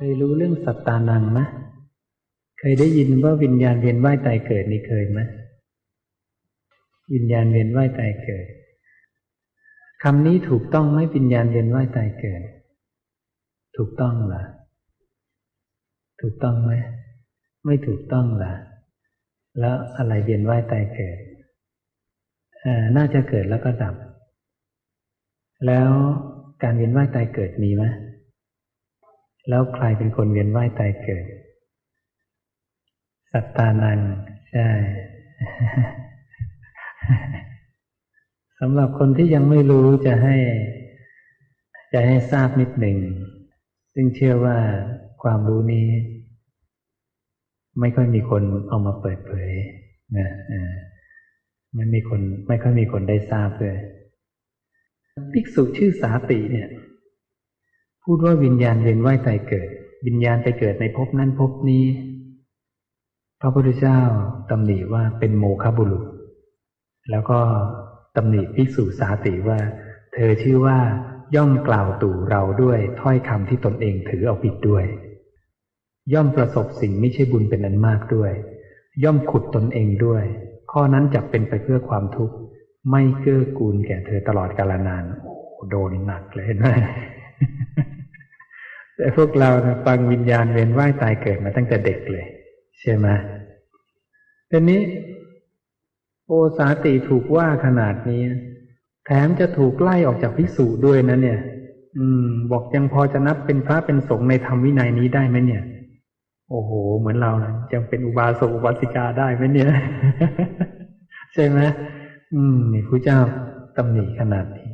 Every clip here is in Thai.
เคยรู้เรื่องสัตตานังไหมเคยได้ยินว่าวิญญาณเวียนว่ายตายเกิดนี่เคยไหมวิญญาณเวียนว่ายตายเกิดคำนี้ถูกต้องไหมวิญญาณเวียนว่ายตายเกิด ถูกต้องเหรอถูกต้องไหมไม่ถูกต้องหรอแล้วอะไรเวียนว่ายตายเกิดอน่าจะเกิดแล้วก็ดับ แล้วการเวียนว่ายตายเกิดมีไหม แล้วใครเป็นคนเวียนว่ายตายเกิด สัตตานังใช่สำหรับคนที่ยังไม่รู้จะให้ จะให้ทราบนิดหนึ่ง ซึ่งเชื่อว่าความรู้นี้ ไม่ค่อยมีคนเอามาเปิดเผยนะไม่มีคน ไม่ค่อยมีคนได้ทราบเลยภิกษุชื่อสาติเนี่ย พูดว่าวิญญาณเวียนว่ายตายเกิด วิญญาณไปเกิดในภพนั้นภพนี้ พระพุทธเจ้าตำหนิว่าเป็นโมฆะบุรุษ แล้วก็ตำหนิภิกษุสาติว่า เธอชื่อว่าย่อมกล่าวตู่เราด้วยถ้อยคำที่ตนเองถือเอาผิดด้วย ย่อมประสบสิ่งไม่ใช่บุญเป็นอันมากด้วย ย่อมขุดตนเองด้วย ข้อนั้นจะเป็นไปเพื่อความทุกข์ไม่เกื้อกูลแก่เธอตลอดกาลนานโอ้โดนหนักเลยเห็นไหม แต่พวกเรานะฟังวิญญาณเวียนว่ายตายเกิดมาตั้งแต่เด็กเลย ใช่ไหมทีนี้ โอสาติถูกว่าขนาดนี้ แถมจะถูกไล่ออกจากพิสูจด้วยนะเนี่ย อืม บอกยังพอจะนับเป็นพระเป็นสงฆ์ในธรรมวินัยนี้ได้ไหมเนี่ย โอ้โห เหมือนเรานะยังเป็นอุบาสกอุบาสิกาได้ไหมเนี่ย ใช่ไหมอืมนี่พระเจ้าตำหนิขนาดนี้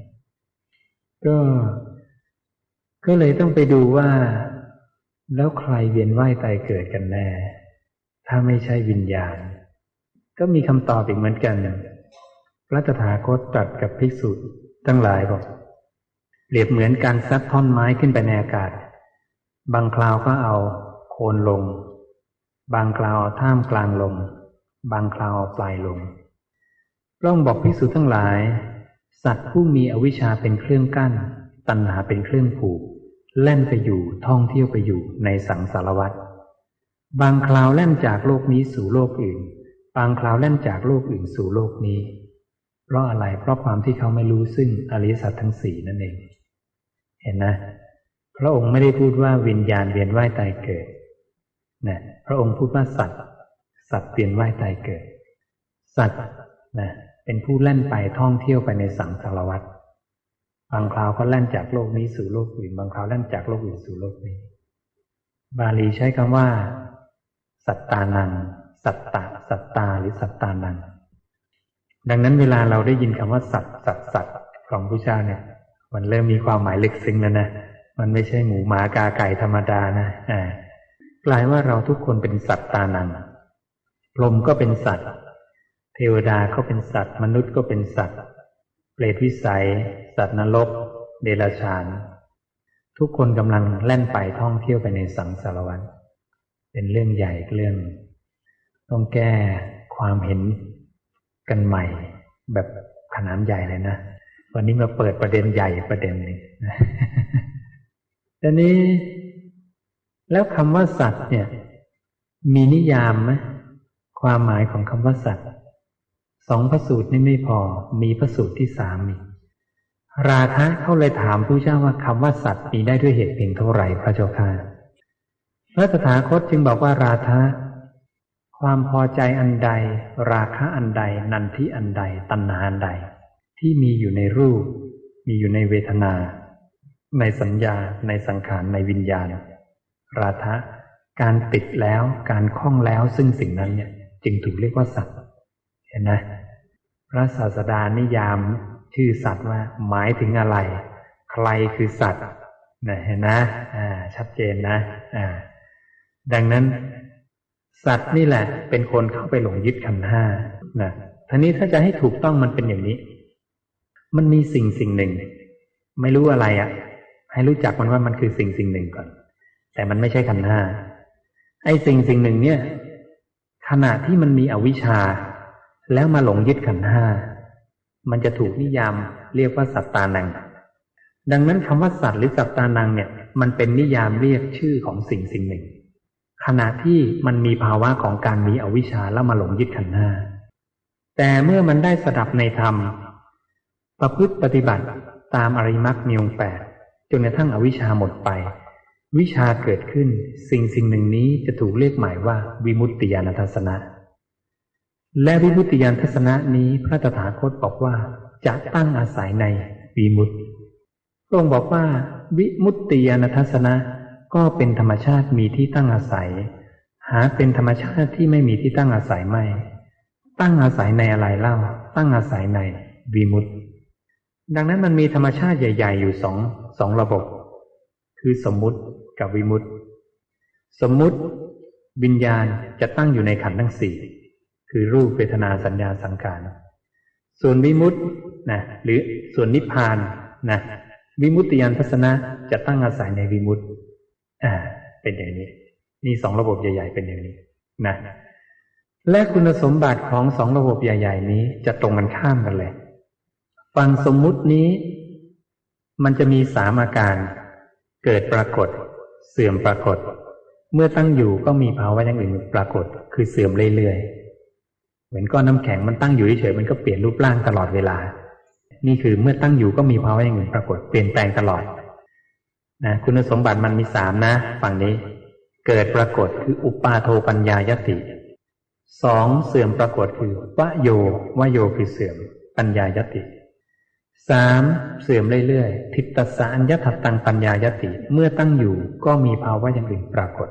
ก็ ก็เลยต้องไปดูว่า แล้วใครเวียนว่ายตายเกิดกันแน่ ถ้าไม่ใช่วิญญาณ ก็มีคำตอบอีกเหมือนกันพระตถาคตตรัสกับภิกษุทั้งหลายบอกเปรียบเหมือนการซัดท่อนไม้ขึ้นไปในอากาศ บางคราวก็เอาโคนลง บางคราวเอาท่ามกลางลงบางคราวเอาปลายลงร่องบอกภิกษุทั้งหลาย สัตว์ผู้มีอวิชชาเป็นเครื่องกั้น ตัณหาเป็นเครื่องผูก แล่นไปอยู่ท่องเที่ยวไปอยู่ในสังสารวัฏบางคราวแล่นจากโลกนี้สู่โลกอื่น บางคราวแล่นจากโลกอื่นสู่โลกนี้ เพราะอะไรเพราะความที่เขาไม่รู้ซึ่งอริยสัจทั้งสี่นั่นเอง เห็นนะพระองค์ไม่ได้พูดว่าวิญญาณเวียนว่ายตายเกิดนะพระองค์พูดว่าสัตว์ สัตว์เวียนว่ายตายเกิด สัตว์นะเป็นผู้แล่นไปท่องเที่ยวไปในสังสารวัฏ บางคราวก็แล่นจากโลกนี้สู่โลกอื่น บางคราวแล่นจากโลกอื่นสู่โลกนี้ บาลีใช้คำว่า สัตตานังสัตตะสัตตาหรือสัตตานังดังนั้นเวลาเราได้ยินคำว่า สัตสัตสัตของพระเจ้าเนี่ย มันเริ่มมีความหมายลึกซึ้งแล้วนะมันไม่ใช่หมูหมากาไก่ธรรมดานะอ่ากลายว่าเราทุกคนเป็นสัตตานังพรหมก็เป็นสัตว์ เทวดาก็เป็นสัตว์ มนุษย์ก็เป็นสัตว์ เปรตวิสัย สัตว์นรก เดรัจฉาน ทุกคนกำลังแล่นไปท่องเที่ยวไปในสังสารวัฏเป็นเรื่องใหญ่เรื่อง ต้องแก้ความเห็นกันใหม่ แบบขนาดใหญ่เลยนะ วันนี้มาเปิดประเด็นใหญ่ประเด็นหนึ่งทีนี้ แล้วคำว่าสัตว์เนี่ย มีนิยามไหมความหมายของคำว่าสัตว์ สองพระสูตรนี่ไม่พอ มีพระสูตรที่สามอีกราคะเขาเลยถามผู้เจ้าว่าคำว่าสัตว์มีได้ด้วยเหตุเพียงเท่าไหร่พระเจ้าค่ะพระตถาคตจึงบอกว่าราคะความพอใจอันใด ราคะอันใด นันทิอันใด ตัณหาอันใด ที่มีอยู่ในรูป มีอยู่ในเวทนา ในสัญญา ในสังขารในวิญญาณ ราคะการติดแล้วการคล้องแล้วซึ่งสิ่งนั้นเนี่ย จึงถูกเรียกว่าสัตว์ ห็นไหมพระศาสดานิยามชื่อสัตว์ว่าหมายถึงอะไร ใครคือสัตว์นะเห็นนะอ่าชัดเจนนะอ่าดังนั้นสัตว์นี่แหละ เป็นคนเข้าไปหลงยึดขันห้านะทีนี้ถ้าจะให้ถูกต้องมันเป็นอย่างนี้ มันมีสิ่งสิ่งหนึ่ง ไม่รู้อะไรอะ่ะ ให้รู้จักมันว่ามันคือสิ่งสิ่งหนึ่งก่อน แต่มันไม่ใช่ขันห้าไอ้สิ่งสิ่งหนึ่งเนี่ย ขณะที่มันมีอวิชชา แล้วมาหลงยึดขันห้า มันจะถูกนิยามเรียกว่าสัตตานัง ดังนั้นคำว่าสัตว์หรือสัตตานังเนี่ย มันเป็นนิยามเรียกชื่อของสิ่งสิ่งหนึ่ง ขณะที่มันมีภาวะของการมีอวิชชาแล้วมาหลงยึดขันธ์ห้า แต่เมื่อมันได้สดับในธรรม ประพฤติปฏิบัติตามอริมักมีองแปดจนกระทั่งอวิชชาหมดไป วิชาเกิดขึ้น สิ่งสิ่งหนึ่งนี้จะถูกเรียกหมายว่าวิมุตติญาณทัศนะ และวิมุตติญาณทัศนะนี้พระตถาคตบอกว่าจะตั้งอาศัยในวิมุตติพระองค์บอกว่า วิมุตติญาณทัศนะก็เป็นธรรมชาติมีที่ตั้งอาศัย หาเป็นธรรมชาติที่ไม่มีที่ตั้งอาศัยไม่ ตั้งอาศัยในอะไรเล่า ตั้งอาศัยในวิมุตติดังนั้นมันมีธรรมชาติใหญ่ ๆ อยู่สองสองระบบ คือสมมุติกับวิมุตติ สมมุติวิญญาณจะตั้งอยู่ในขันธ์ทั้งสี่ คือรูปเวทนาสัญญาสังขารส่วนวิมุตตินะหรือส่วนนิพพานนะวิมุตติยานทัศนะจะตั้งอาศัยในวิมุตติอ่าเป็นอย่างนี้ นี่สองระบบใหญ่ ๆ เป็นอย่างนี้นะและคุณสมบัติของสองระบบใหญ่ ๆ นี้จะตรงกันข้ามกันเลยฟังสมมุตินี้ มันจะมีสามอาการ เกิดปรากฏ เสื่อมปรากฏ เมื่อตั้งอยู่ก็มีภาวะอย่างอื่นปรากฏ คือเสื่อมเรื่อยๆ เหมือนก้อนน้ำแข็งมันตั้งอยู่เฉยมันก็เปลี่ยนรูปร่างตลอดเวลา นี่คือเมื่อตั้งอยู่ก็มีภาวะอย่างอื่นปรากฏเปลี่ยนแปลงตลอดนะคุณสมบัติมันมีสามนะ ฝั่งนี้ เกิดปรากฏคืออุปาโทปัญญายติสองเสื่อมปรากฏคือวโยวโยคือเสื่อมปัญญายติสามเสื่อมเรื่อยๆทิฏฐสารยัตตังปัญญายติ เมื่อตั้งอยู่ก็มีภาวะอย่างอื่นปรากฏ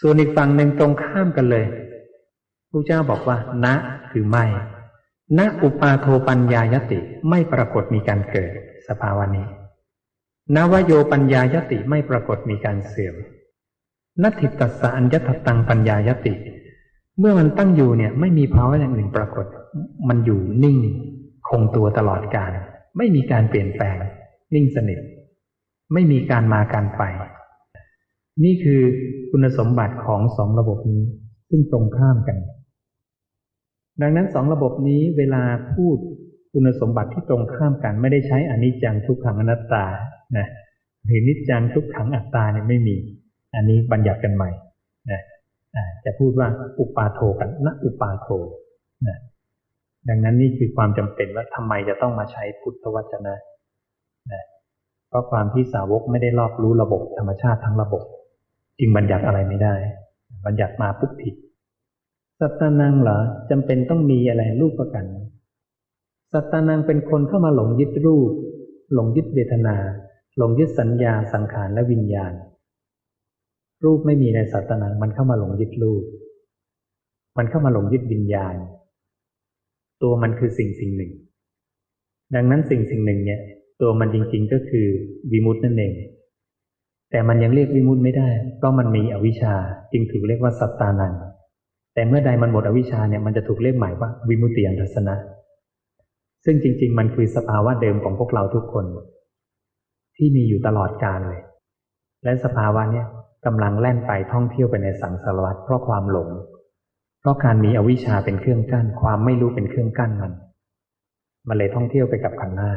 ส่วนอีกฝั่งหนึ่งตรงข้ามกันเลย พระเจ้าบอกว่า ณคือไม่ ณอุปาโทปัญญายติไม่ปรากฏมีการเกิดสภาวะนี้นวโยปัญญายติไม่ปรากฏมีการเสื่อมนัตถิตสารยัตตังปัญญายติ เมื่อมันตั้งอยู่เนี่ย ไม่มีภาวะอย่างอื่นปรากฏ มันอยู่นิ่ง คงตัวตลอดกาลไม่มีการเปลี่ยนแปลง นิ่งสนิท ไม่มีการมาการไป นี่คือคุณสมบัติของสองระบบนี้ ซึ่งตรงข้ามกัน ดังนั้นสองระบบนี้เวลาพูดคุณสมบัติที่ตรงข้ามกันไม่ได้ใช้อนิจจังทุกขังอนัตตานะหรือนิจจังทุกขังอัตตาเนี่ยไม่มี อันนี้บัญญัติกันใหม่นะจะพูดว่าอุปาโทกันนะอุปาโทนะดังนั้นนี่คือความจำเป็นว่าทำไมจะต้องมาใช้พุทธวจนะนะเพราะความที่สาวกไม่ได้รอบรู้ระบบธรรมชาติทั้งระบบ จึงบัญญัติอะไรไม่ได้ บัญญัติมาปุ๊บผิด สัตตานังเหรอจำเป็นต้องมีอะไรรูปประกัน สัตตานังเป็นคนเข้ามาหลงยึดรูป หลงยึดเวทนา หลงยึดสัญญาสังขารและวิญญาณ รูปไม่มีในสัตตานังมันเข้ามาหลงยึดรูป มันเข้ามาหลงยึดวิญญาณ ตัวมันคือสิ่งสิ่งหนึ่ง ดังนั้นสิ่งสิ่งหนึ่งเนี่ย ตัวมันจริงๆก็คือวิมุตินั่นเองแต่มันยังเรียกวิมุตไม่ได้เพราะมันมีอวิชชาจึงถูกเรียกว่าสัตตานัน แต่เมื่อใดมันหมดอวิชชาเนี่ยมันจะถูกเรียกหมายว่าวิมุตติยันทัศนะ ซึ่งจริง ๆ มันคือสภาวะเดิมของพวกเราทุกคน ที่มีอยู่ตลอดกาลเลย และสภาวะเนี่ยกำลังแล่นไปท่องเที่ยวไปในสังสารวัฏเพราะความหลง เพราะการมีอวิชชาเป็นเครื่องกั้น ความไม่รู้เป็นเครื่องกั้นมัน มันเลยท่องเที่ยวไปกับขันหน้า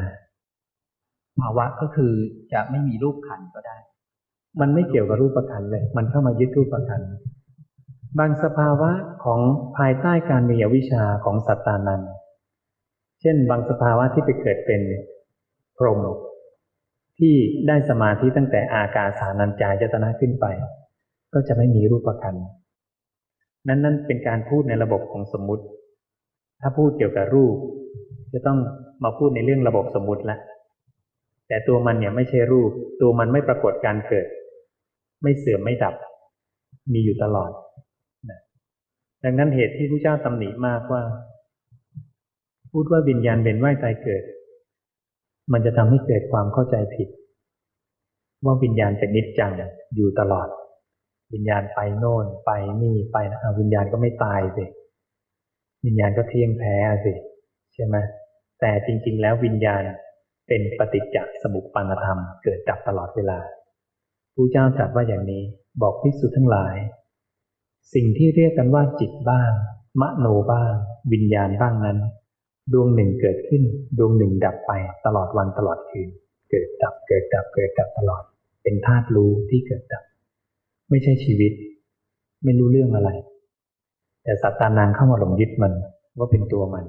ภาวะก็คือจะไม่มีรูปขันก็ได้ มันไม่เกี่ยวกับรูปขันเลย มันเข้ามายึดรูปขัน บางสภาวะของภายใต้การมีอวิชชาของสัตตานันเช่น บางสภาวะที่ไปเกิดเป็นพรหมที่ได้สมาธิตั้งแต่อากาสานัญจายตนะขึ้นไป ก็จะไม่มีรูปขันนั่นนั่นเป็นการพูดในระบบของสมมุติ ถ้าพูดเกี่ยวกับรูป จะต้องมาพูดในเรื่องระบบสมมุติละแต่ตัวมันเนี่ยไม่ใช่รูป ตัวมันไม่ปรากฏการเกิด ไม่เสื่อมไม่ดับ มีอยู่ตลอด ดังนั้นเหตุที่พระเจ้าตำหนิมากว่า พูดว่าวิญญาณเป็นว่ายตายเกิด มันจะทำให้เกิดความเข้าใจผิด ว่าวิญญาณเป็นนิจจังอยู่ตลอด วิญญาณไปโน่น ไปนี่ไปนะวิญญาณก็ไม่ตายสิวิญญาณก็เที่ยงแท้สิใช่ไหมแต่จริง ๆ แล้ววิญญาณเป็นปฏิจจสมุปปานธรรม เกิดดับตลอดเวลาผู้เจ้าตรัสว่าอย่างนี้บอกพิสุทั้งหลาย สิ่งที่เรียกกันว่าจิตบ้าง มโนบ้าง วิญญาณบ้างนั้น ดวงหนึ่งเกิดขึ้น ดวงหนึ่งดับไปตลอดวันตลอดคืน เกิดดับเกิดดับเกิดดับตลอด เป็นธาตุรู้ที่เกิดดับ ไม่ใช่ชีวิต ไม่รู้เรื่องอะไร แต่สัตตานังเข้ามาหลงยึดมันว่าเป็นตัวมัน